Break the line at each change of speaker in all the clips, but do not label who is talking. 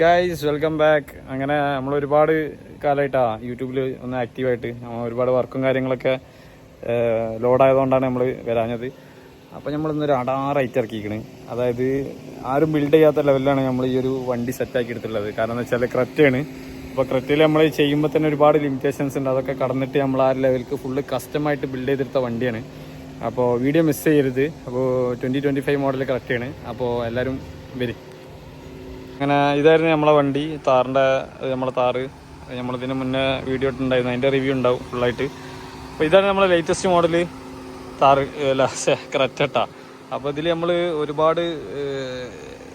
Guys welcome back അങ്ങനെ നമ്മൾ ഒരുപാട് കാലമായിട്ടാ യൂട്യൂബിൽ ഒന്ന് ആക്റ്റീവായിട്ട് ഒരുപാട് വർക്കും കാര്യങ്ങളൊക്കെ ലോഡായതുകൊണ്ടാണ് നമ്മൾ വരാഞ്ഞത്. അപ്പോൾ നമ്മൾ ഇന്നൊരു അടാറായിട്ട് ഇറക്കിക്കണ് അതായത് ആരും ബിൽഡ് ചെയ്യാത്ത ലെവലിലാണ് നമ്മൾ ഈ ഒരു വണ്ടി സെറ്റാക്കി എടുത്തിട്ടുള്ളത്. കാരണം എന്ന് വെച്ചാൽ ക്രെറ്റയാണ് അപ്പോൾ ക്രെറ്റയിൽ നമ്മൾ ചെയ്യുമ്പോൾ തന്നെ ഒരുപാട് ലിമിറ്റേഷൻസ് ഉണ്ട്. അതൊക്കെ കടന്നിട്ട് നമ്മൾ ആ ലെവലിക്ക് ഫുള്ള് കസ്റ്റമായിട്ട് ബിൽഡ് ചെയ്തെടുത്ത വണ്ടിയാണ്. അപ്പോൾ വീഡിയോ മിസ് ചെയ്യരുത്. അപ്പോൾ ട്വന്റി ട്വന്റി ഫൈവ് മോഡൽ കറക്റ്റാണ് അപ്പോൾ എല്ലാവരും വരും. അങ്ങനെ ഇതായിരുന്നു നമ്മളെ വണ്ടി. താറിന്റെ നമ്മളെ താറ്. നമ്മളിതിന് മുന്നേ വീഡിയോ ഇട്ടുണ്ടായിരുന്നു അതിന്റെ റിവ്യൂ ഉണ്ടാവും ഫുള്ളായിട്ട്. അപ്പോൾ ഇതാണ് നമ്മളെ ലേറ്റസ്റ്റ് മോഡൽ താറ്. അല്ല കറക്റ്റട്ടാ അപ്പോൾ ഇതിൽ നമ്മൾ ഒരുപാട്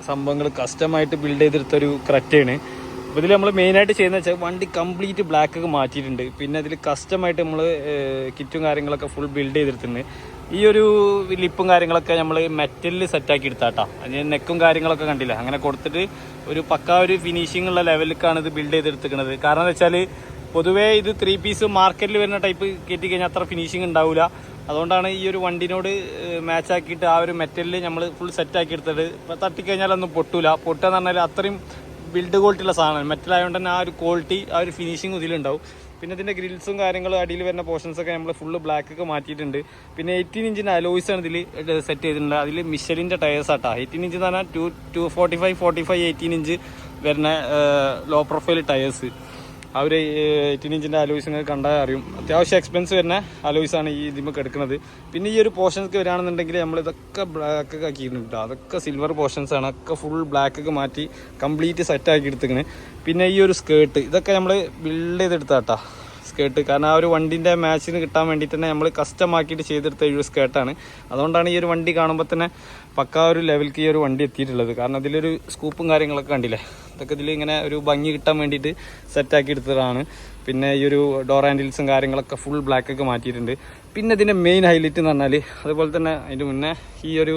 സംഭവങ്ങൾ കസ്റ്റമായിട്ട് ബിൽഡ് ചെയ്തെടുത്തൊരു കറക്റ്റാണ് അപ്പോൾ ഇതിൽ നമ്മൾ മെയിനായിട്ട് ചെയ്യുന്നത് വെച്ചാൽ വണ്ടി കംപ്ലീറ്റ് ബ്ലാക്ക് മാറ്റിയിട്ടുണ്ട്. പിന്നെ അതിൽ കസ്റ്റമായിട്ട് നമ്മൾ കിറ്റും കാര്യങ്ങളൊക്കെ ഫുൾ ബിൽഡ് ചെയ്തെടുത്തിട്ടുണ്ട്. ഈ ഒരു ലിപ്പും കാര്യങ്ങളൊക്കെ നമ്മൾ മെറ്റലിൽ സെറ്റാക്കി എടുത്താട്ടാ. അതിന് നെക്കും കാര്യങ്ങളൊക്കെ കണ്ടില്ല? അങ്ങനെ കൊടുത്തിട്ട് ഒരു പക്ക ഒരു ഫിനിഷിംഗ് ഉള്ള ലെവലിലേക്കാണ് ഇത് ബിൽഡ് ചെയ്തെടുത്തിരിക്കുന്നത് കാരണം എന്ന് വെച്ചാൽ പൊതുവേ ഇത് ത്രീ പീസ് മാർക്കറ്റിൽ വരുന്ന ടൈപ്പ് കയറ്റി കഴിഞ്ഞാൽ അത്ര ഫിനിഷിംഗ് ഉണ്ടാവില്ല അതുകൊണ്ടാണ് ഈ ഒരു വണ്ടിനോട് മാച്ച് ആക്കിയിട്ട് ആ ഒരു മെറ്റലിൽ നമ്മൾ ഫുൾ സെറ്റ് ആക്കി എടുത്തിട്ട് ഇപ്പം തട്ടിക്കഴിഞ്ഞാലൊന്നും പൊട്ടൂല. പൊട്ടുക എന്ന് പറഞ്ഞാൽ അത്രയും ബിൽഡ് ക്വാളിറ്റി ഉള്ള സാധനമാണ്. മെറ്റൽ ആയതുകൊണ്ട് തന്നെ ആ ഒരു ക്വാളിറ്റി ആ ഒരു ഫിനിഷിംഗ് ഇതിലുണ്ടാവും. പിന്നെ ഇതിന്റെ ഗ്രിൽസും കാര്യങ്ങളും അടിയിൽ വരുന്ന പോർഷൻസ് ഒക്കെ നമ്മൾ ഫുള്ള് ബ്ലാക്ക് ഒക്കെ മാറ്റിയിട്ടുണ്ട്. പിന്നെ എയ്റ്റീൻ ഇഞ്ചിന്റെ അലോയ്സ് ആണ് ഇതിൽ സെറ്റ് ചെയ്തിട്ടുണ്ട് അതിൽ മിഷലിന്റെ ടയേഴ്സ് ആട്ടാ. എയ്റ്റീൻ ഇഞ്ച് എന്ന് പറഞ്ഞാൽ two two forty five forty five eighteen inch വരുന്ന ലോ പ്രൊഫൈൽ ടയേഴ്സ് ഒരു എയ്റ്റീൻ ഇഞ്ചിന്റെ അലോയ്സ് നിങ്ങൾക്ക് കണ്ടാൽ അറിയും. അത്യാവശ്യം എക്സ്പെൻസ് വരുന്ന അലോയ്സ് ആണ് ഈ ഇതിമൊക്കെ എടുക്കുന്നത് പിന്നെ ഈ ഒരു പോർഷൻസ് വരികയാണെന്നുണ്ടെങ്കിൽ നമ്മൾ ഇതൊക്കെ ബ്ലാക്ക് ഒക്കെ ആക്കിയിട്ടുണ്ട് അതൊക്കെ സിൽവർ പോർഷൻസ് ആണ്. ഒക്കെ ഫുൾ ബ്ലാക്ക് ഒക്കെ മാറ്റി കംപ്ലീറ്റ് സെറ്റ് ആക്കി എടുത്തിക്കണ് പിന്നെ ഈ ഒരു സ്കേർട്ട് ഇതൊക്കെ നമ്മൾ ബിൽഡ് ചെയ്തെടുത്താട്ടാ സ്കേർട്ട് കാരണം ആ ഒരു വണ്ടിന്റെ മാച്ചിന് കിട്ടാൻ വേണ്ടിയിട്ട് തന്നെ നമ്മൾ കസ്റ്റം ആക്കിയിട്ട് ചെയ്തെടുത്ത ഒരു സ്കേർട്ടാണ് അതുകൊണ്ടാണ് ഈ ഒരു വണ്ടി കാണുമ്പോൾ തന്നെ പക്കാ ഒരു ലെവൽക്ക് ഈ ഒരു വണ്ടി എത്തിയിട്ടുള്ളത്. കാരണം അതിലൊരു സ്കൂപ്പും കാര്യങ്ങളൊക്കെ കണ്ടില്ലേ? അതൊക്കെ ഇതിൽ ഇങ്ങനെ ഒരു ഭംഗി കിട്ടാൻ വേണ്ടിയിട്ട് സെറ്റാക്കി എടുത്തതാണ്. പിന്നെ ഈ ഒരു ഡോർ ഹാൻഡിൽസും കാര്യങ്ങളൊക്കെ ഫുൾ ബ്ലാക്ക് ഒക്കെ മാറ്റിയിട്ടുണ്ട്. പിന്നെ ഇതിന്റെ മെയിൻ ഹൈലൈറ്റ് എന്ന് പറഞ്ഞാൽ അതുപോലെ തന്നെ അതിന്റെ മുന്നേ ഈ ഒരു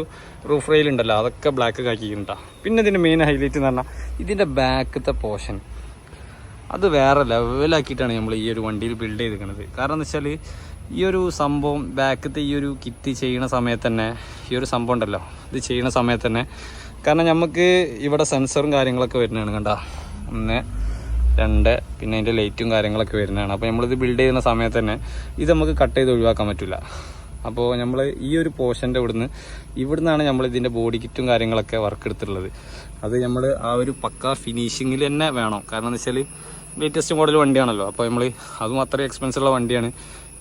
റൂഫ് റെയിൽ ഉണ്ടല്ലോ അതൊക്കെ ബ്ലാക്ക് ആക്കിയിട്ടുണ്ടാ പിന്നെ ഇതിന്റെ മെയിൻ ഹൈലൈറ്റ് എന്ന് പറഞ്ഞാൽ ഇതിന്റെ ബാക്കത്തെ പോർഷൻ അത് വേറെ ലെവലാക്കിയിട്ടാണ് നമ്മൾ ഈ ഒരു വണ്ടിയിൽ ബിൽഡ് ചെയ്തിരിക്കുന്നത്. കാരണം എന്ന് വെച്ചാൽ ഈ ഒരു സംഭവം ബാക്കത്തെ ഈ ഒരു കിറ്റ് ചെയ്യണ സമയത്ത് തന്നെ ഈ ഒരു സംഭവം ഉണ്ടല്ലോ ഇത് ചെയ്യണ സമയത്ത് തന്നെ. കാരണം നമുക്ക് ഇവിടെ സെൻസറും കാര്യങ്ങളൊക്കെ വരുന്നതാണ് കണ്ട. ഒന്ന് രണ്ട് പിന്നെ അതിന്റെ ലൈറ്റും കാര്യങ്ങളൊക്കെ വരുന്നതാണ്. അപ്പോൾ നമ്മളിത് ബിൽഡ് ചെയ്യുന്ന സമയത്ത് തന്നെ ഇത് നമുക്ക് കട്ട് ചെയ്ത് ഒഴിവാക്കാൻ പറ്റില്ല അപ്പോൾ നമ്മൾ ഈ ഒരു പോർഷന്റെ ഇവിടുന്ന് ഇവിടുന്നാണ് നമ്മൾ ഇതിന്റെ ബോഡി കിറ്റും കാര്യങ്ങളൊക്കെ വർക്ക് എടുത്തിട്ടുള്ളത്. അത് നമ്മൾ ആ ഒരു പക്ക ഫിനിഷിങ്ങിൽ തന്നെ വേണം. കാരണം എന്ന് വെച്ചാൽ ലേറ്റസ്റ്റ് മോഡൽ വണ്ടിയാണല്ലോ. അപ്പോൾ നമ്മൾ അതും അത്രയും എക്സ്പെൻസ് ഉള്ള വണ്ടിയാണ്.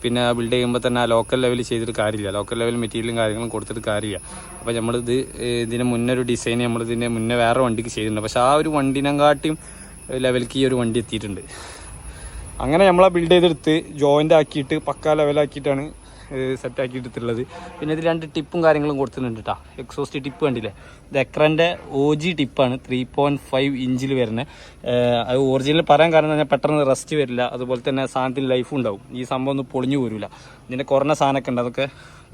പിന്നെ ബിൽഡ് ചെയ്യുമ്പോൾ തന്നെ ആ ലോക്കൽ ലെവലിൽ ചെയ്തിട്ട് കാര്യമില്ല. ലോക്കൽ ലെവൽ മെറ്റീരിയലും കാര്യങ്ങളും കൊടുത്തിട്ട് കാര്യമില്ല. അപ്പോൾ നമ്മളിത് ഇതിന് മുന്നേ ഒരു ഡിസൈൻ നമ്മളിതിന്റെ മുന്നേ വേറെ വണ്ടിക്ക് ചെയ്തിട്ടുണ്ട്. പക്ഷേ ആ ഒരു വണ്ടിനെങ്കാട്ടിയും ലെവലിലേക്ക് ഈ ഒരു വണ്ടി എത്തിയിട്ടുണ്ട്. അങ്ങനെ നമ്മളെ ബിൽഡ് ചെയ്തെടുത്ത് ജോയിന്റ് ആക്കിയിട്ട് പക്ക ലെവലാക്കിയിട്ടാണ് സെറ്റ് ആക്കി എടുത്തിട്ടുള്ളത് പിന്നെ ഇതിൽ രണ്ട് ടിപ്പും കാര്യങ്ങളും കൊടുത്തിട്ടുണ്ട് കേട്ടോ എക്സോസ്റ്റ് ടിപ്പ് കണ്ടില്ലേ? ഇത് എക്രന്റെ ഒ ജി ടിപ്പാണ് ത്രീ പോയിന്റ് ഫൈവ് ഇഞ്ചിൽ വരുന്നത് അത് ഒറിജിനൽ പറയാൻ കാരണം തന്നെ പെട്ടെന്ന് റെസ്റ്റ് വരില്ല. അതുപോലെ തന്നെ സാധനത്തിന് ലൈഫ് ഉണ്ടാവും. ഈ സംഭവം ഒന്നും പൊളിഞ്ഞു പോരില്ല ഇതിന്റെ കുറഞ്ഞ സാധനമൊക്കെ ഉണ്ട്. അതൊക്കെ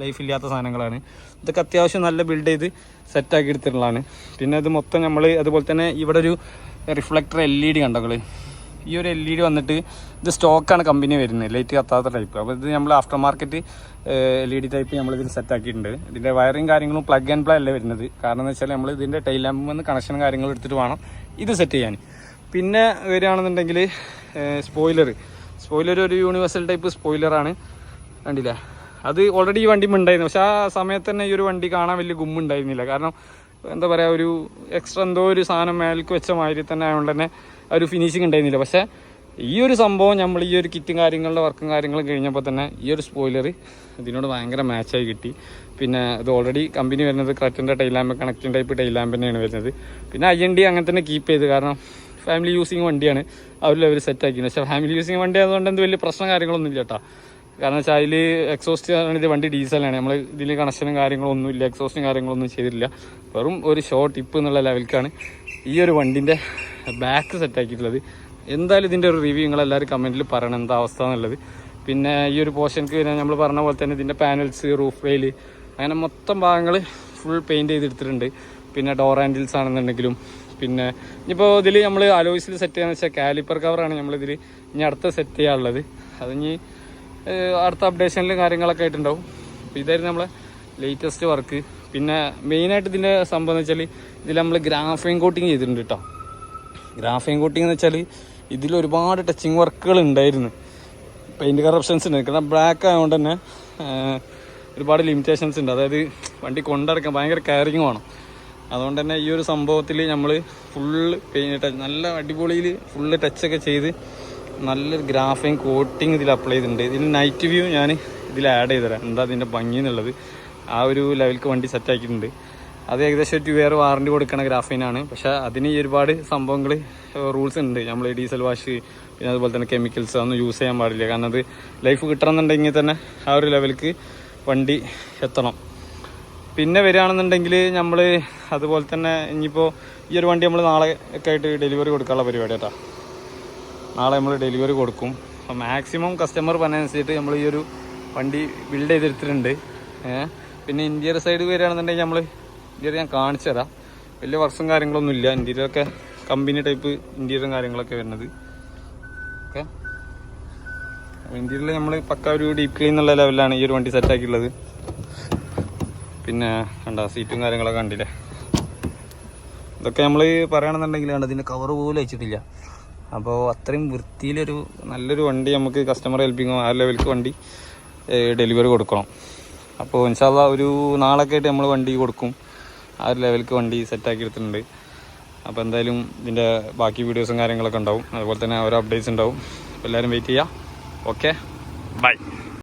ലൈഫ് ഇല്ലാത്ത സാധനങ്ങളാണ്. ഇതൊക്കെ അത്യാവശ്യം നല്ല ബിൽഡ് ചെയ്ത് സെറ്റാക്കി എടുത്തിട്ടുള്ളതാണ് പിന്നെ ഇത് മൊത്തം നമ്മൾ അതുപോലെ തന്നെ ഇവിടെ ഒരു റിഫ്ലക്ടർ എൽ ഇ ഡി കണ്ടോ ഈ ഒരു എൽ ഇ ഡി വന്നിട്ട് ഇത് സ്റ്റോക്കാണ് കമ്പനി വരുന്നത്. ലൈറ്റ് കത്താത്ത ടൈപ്പ് അപ്പോൾ ഇത് നമ്മൾ aftermarket L E D type നമ്മൾ ഇതിൽ സെറ്റ് ആക്കിയിട്ടുണ്ട്. ഇതിന്റെ വയറിങ് കാര്യങ്ങളും പ്ലഗ് ആൻഡ് പ്ലേ അല്ലേ വരുന്നത്. കാരണം എന്ന് വെച്ചാൽ നമ്മൾ ഇതിന്റെ ടൈൽ ലാമ്പിൽ നിന്ന് കണക്ഷനും കാര്യങ്ങളും എടുത്തിട്ട് വേണം ഇത് സെറ്റ് ചെയ്യാൻ. പിന്നെ വരികയാണെന്നുണ്ടെങ്കിൽ സ്പോയിലർ സ്പോയിലർ ഒരു യൂണിവേഴ്സൽ ടൈപ്പ് സ്പോയിലറാണ് കണ്ടില്ലേ? അത് ഓൾറെഡി ഈ വണ്ടി ഉണ്ടായിരുന്നു പക്ഷേ ആ സമയത്ത് തന്നെ ഈ ഒരു വണ്ടി കാണാൻ വലിയ ഗുമ്മുണ്ടായിരുന്നില്ല. കാരണം എന്താ പറയുക ഒരു എക്സ്ട്രാ എന്തോ ഒരു സാധനം മേലേക്ക് വെച്ച മാതിരി തന്നെ ആയതുകൊണ്ട് തന്നെ ഒരു ഫിനിഷിങ് ഉണ്ടായിരുന്നില്ല. പക്ഷേ ഈ ഒരു സംഭവം നമ്മൾ ഈ ഒരു കിറ്റും കാര്യങ്ങളുടെ വർക്കും കാര്യങ്ങളും കഴിഞ്ഞപ്പോൾ തന്നെ ഈ ഒരു സ്പോയിലർ ഇതിനോട് ഭയങ്കര മാച്ചായി കിട്ടി. പിന്നെ ഇത് ഓൾറെഡി കമ്പനി വരുന്നത് ക്രറ്റിന്റെ tail lamp connecting type tail lamp തന്നെയാണ് വരുന്നത്. പിന്നെ ഐ എൻ ഡി അങ്ങനെ തന്നെ കീപ്പ് ചെയ്ത്. കാരണം ഫാമിലി യൂസിങ് വണ്ടിയാണ്. സെറ്റാക്കിയത് സെറ്റ് ആക്കിയത് പക്ഷേ ഫാമിലി യൂസിങ് വണ്ടി ആയതുകൊണ്ട് എന്ത് വലിയ പ്രശ്നം കാര്യങ്ങളൊന്നും ഇല്ല കേട്ടോ. കാരണം വെച്ചാൽ അതിൽ എക്സോസ്റ്റ് ആണ് ഇത് വണ്ടി ഡീസലാണ് നമ്മൾ ഇതിൽ കണക്ഷനും കാര്യങ്ങളൊന്നും ഇല്ല. എക്സോസ്റ്റും കാര്യങ്ങളൊന്നും ചെയ്തിട്ടില്ല. വെറും ഒരു ഷോർട്ട് ടിപ്പ് എന്നുള്ള ലെവൽക്കാണ് ഈ ഒരു വണ്ടിന്റെ ബാക്ക് സെറ്റ് ആക്കിയിട്ടുള്ളത്. എന്തായാലും ഇതിന്റെ ഒരു റിവ്യൂ നിങ്ങളെല്ലാവരും കമന്റിൽ പറയണം. എന്താ അവസ്ഥ എന്നുള്ളത്. പിന്നെ ഈ ഒരു പോർഷൻക്ക് നമ്മൾ പറഞ്ഞ പോലെ തന്നെ ഇതിന്റെ പാനൽസ് റൂഫ് വെയിൽ അങ്ങനെ മൊത്തം ഭാഗങ്ങൾ ഫുൾ പെയിന്റ് ചെയ്തെടുത്തിട്ടുണ്ട്. പിന്നെ ഡോർ ഹാൻഡിൽസ് ആണെന്നുണ്ടെങ്കിലും. പിന്നെ ഇനിയിപ്പോൾ ഇതിൽ നമ്മൾ അലോയ്സിൽ സെറ്റ് ചെയ്യാന്ന് വെച്ചാൽ കാലിപ്പർ കവറാണ് നമ്മളിതിൽ ഇനി അടുത്ത സെറ്റ് ചെയ്യാനുള്ളത്. അത് ഇനി അടുത്ത അപ്ഡേഷനിലും കാര്യങ്ങളൊക്കെ ആയിട്ടുണ്ടാവും. അപ്പോൾ ഇതായിരുന്നു നമ്മളെ ലേറ്റസ്റ്റ് വർക്ക് പിന്നെ മെയിനായിട്ട് ഇതിന്റെ സംഭവം എന്ന് വെച്ചാൽ ഇതിൽ നമ്മൾ ഗ്രാഫൈൻ കോട്ടിങ് ചെയ്തിട്ടുണ്ട് കേട്ടോ ഗ്രാഫൈൻ കോട്ടിംഗ് എന്ന് വെച്ചാൽ ഇതിൽ ഒരുപാട് ടച്ചിങ് വർക്കുകൾ ഉണ്ടായിരുന്നു. പെയിന്റ് കറപ്ഷൻസ് ഉണ്ട്. കാരണം ബ്ലാക്ക് ആയതുകൊണ്ട് തന്നെ ഒരുപാട് ലിമിറ്റേഷൻസ് ഉണ്ട്. അതായത് വണ്ടി കൊണ്ടിറക്കാൻ ഭയങ്കര കെയറിങ് വേണം. അതുകൊണ്ട് തന്നെ ഈ ഒരു സംഭവത്തിൽ നമ്മൾ ഫുള്ള് പെയിന്റ് നല്ല അടിപൊളിയിൽ ഫുള്ള് ടച്ചൊക്കെ ചെയ്ത് നല്ലൊരു ഗ്രാഫൈൻ കോട്ടിങ് ഇതിൽ അപ്ലൈ ചെയ്തിട്ടുണ്ട്. ഇതിൽ നൈറ്റ് വ്യൂ ഞാൻ ഇതിൽ ആഡ് ചെയ്തുതരാം. എന്താ അതിന്റെ ഭംഗി എന്നുള്ളത്. ആ ഒരു ലെവലിലേക്ക് വണ്ടി സെറ്റ് ആക്കിയിട്ടുണ്ട്. അത് ഏകദേശം ഒരു ഇയർ വാറണ്ടി കൊടുക്കണ ഗ്രാഫീനാണ് പക്ഷേ അതിന് ഈ ഒരുപാട് സംഭവങ്ങൾ റൂൾസ് ഉണ്ട്. നമ്മൾ ഡീസൽ വാഷ് പിന്നെ അതുപോലെ തന്നെ കെമിക്കൽസ് അതൊന്നും യൂസ് ചെയ്യാൻ പാടില്ല. കാരണം അത് ലൈഫ് കിട്ടണമെന്നുണ്ടെങ്കിൽ തന്നെ ആ ഒരു ലെവലിക്ക് വണ്ടി എത്തണം. പിന്നെ വരികയാണെന്നുണ്ടെങ്കിൽ നമ്മൾ അതുപോലെ തന്നെ ഇനിയിപ്പോൾ ഈ ഒരു വണ്ടി നമ്മൾ നാളെ ഒക്കെ ആയിട്ട് ഡെലിവറി കൊടുക്കാനുള്ള പരിപാടി കേട്ടോ. നാളെ നമ്മൾ ഡെലിവറി കൊടുക്കും. അപ്പോൾ മാക്സിമം കസ്റ്റമർ പറഞ്ഞനുസരിച്ചിട്ട് നമ്മൾ ഈ ഒരു വണ്ടി ബിൽഡ് ചെയ്തെടുത്തിട്ടുണ്ട്. പിന്നെ ഇന്റീരിയർ സൈഡ് വരികയാണെന്നുണ്ടെങ്കിൽ നമ്മൾ ഇന്റീരിയർ ഞാൻ കാണിച്ചു തരാം. വലിയ വർക്ക്സും കാര്യങ്ങളൊന്നും ഇല്ല. ഇന്റീരിയറൊക്കെ കമ്പനി ടൈപ്പ് ഇന്റീരിയറും കാര്യങ്ങളൊക്കെ വരുന്നത്. ഓക്കെ? ഇന്റീരിയറിൽ നമ്മൾ പക്ക ഒരു ഡീപ്പ് ക്ലീൻ എന്നുള്ള ലെവലിലാണ് ഈ ഒരു വണ്ടി സെറ്റ് ആക്കിയിട്ടുള്ളത്. പിന്നെ കണ്ട സീറ്റും കാര്യങ്ങളൊക്കെ കണ്ടില്ലേ? ഇതൊക്കെ നമ്മൾ പറയുകയാണെന്നുണ്ടെങ്കിൽ ഇതിന്റെ കവർ പോലും വെച്ചിട്ടില്ല അപ്പോൾ അത്രയും വൃത്തിയിലൊരു നല്ലൊരു വണ്ടി നമുക്ക് കസ്റ്റമർ ഹെൽപ്പിങ്ങോ ആ ലെവലിക്ക് വണ്ടി ഡെലിവറി കൊടുക്കണം. അപ്പോൾ ഇൻഷാല്ല ഒരു നാളൊക്കെ ആയിട്ട് നമ്മൾ വണ്ടി കൊടുക്കും. ആ ഒരു ലെവലിക്ക് വണ്ടി സെറ്റാക്കി എടുത്തിട്ടുണ്ട്. അപ്പോൾ എന്തായാലും ഇതിന്റെ ബാക്കി വീഡിയോസും കാര്യങ്ങളൊക്കെ ഉണ്ടാവും. അതുപോലെ തന്നെ ഓരോ അപ്ഡേറ്റ്സ് ഉണ്ടാവും. എല്ലാവരും വെയിറ്റ് ചെയ്യുക ഓക്കെ ബൈ